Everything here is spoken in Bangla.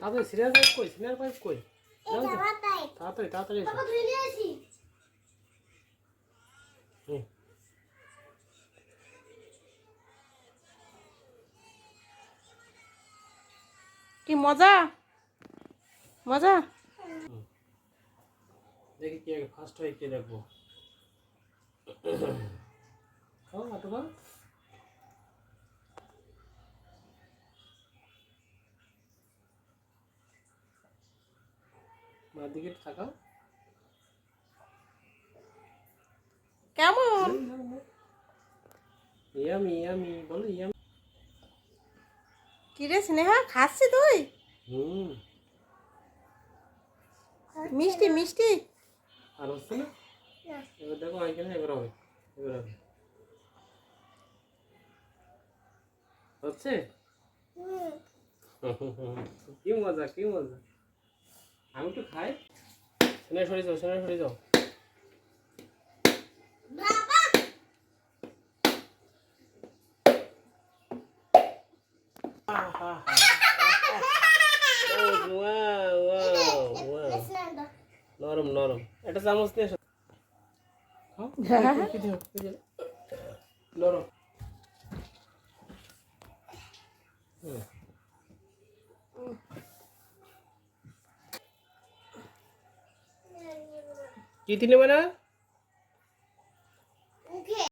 তাড়াতাড়ি সিরিয়াল পাইপ কই সিরিয়াল পাইপ কই তাড়াতাড়ি তাড়াতাড়ি হুম। কি মজা? মজা? দেখি কে ফার্স্ট হয় কে দেখব। খাও আটো মার দিকে তাকাও। কেমন? ইয়ামি ইয়ামি বলো ইয়ামি। কিরে স্নেহা খাচ্ছি তুই? হুম। মিষ্টি মিষ্টি। আর হচ্ছে না? এবার দেখো হয় কিনা এবার হবে এবার হবে। হচ্ছে? কি মজা কি মজা। আমি একটু খাই। শুনে সরে যাও শুনে সরে যাও। wow. নরম নরম। এটা চামচ নিয়ে? নরম। হুম। কি তিনে মানে?